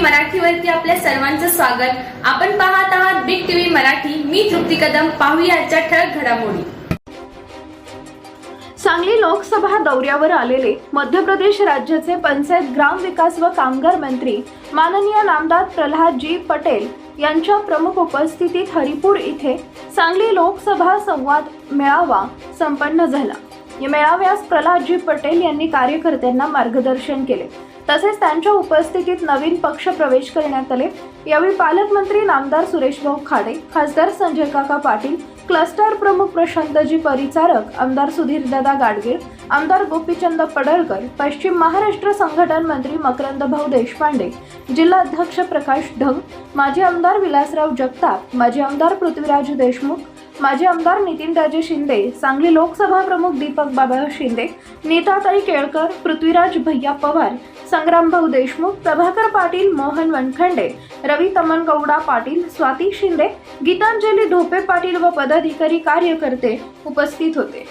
मराठीवरती आपल्या सर्वांचं स्वागत. आपण पाहत आहात बिग टीव्ही मराठी. मी तृप्ती कदम. पाहूया आजच्या ठळक घडामोडी. सांगली लोकसभा दौऱ्यावर आलेले मध्य प्रदेश राज्याचे पंचायत ग्राम विकास व कामगार मंत्री माननीय नामदार प्रल्हादजी पटेल यांच्या प्रमुख उपस्थितीत हरिपूर इथे सांगली लोकसभा संवाद मेळावा संपन्न झाला. या मेळाव्यास प्रल्हादजी पटेल यांनी कार्यकर्त्यांना मार्गदर्शन केले. तसेच त्यांच्या उपस्थितीत नवीन पक्ष प्रवेश करण्यात आले. यावेळी पालकमंत्री नामदार सुरेशभाऊ खाडे खासदार संजय काका पाटील क्लस्टर प्रमुख प्रशांतजी परिचारक आमदार सुधीरदादा गाडगे आमदार गोपीचंद पडळकर पश्चिम महाराष्ट्र संघटन मंत्री मकरंदभाऊ देशपांडे जिल्हाध्यक्ष प्रकाश ढंग माजी आमदार विलासराव जगताप माजी आमदार पृथ्वीराज देशमुख माजी आमदार नितीनराजे शिंदे सांगली लोकसभा प्रमुख दीपक बाबा शिंदे नेताताई केळकर पृथ्वीराज भैया पवार संग्रामभाऊ देशमुख प्रभाकर पाटील मोहन वनखंडे रवी तमनगौडा पाटील स्वाती शिंदे गीतांजली ढोपे पाटील व पदाधिकारी कार्यकर्ते उपस्थित होते.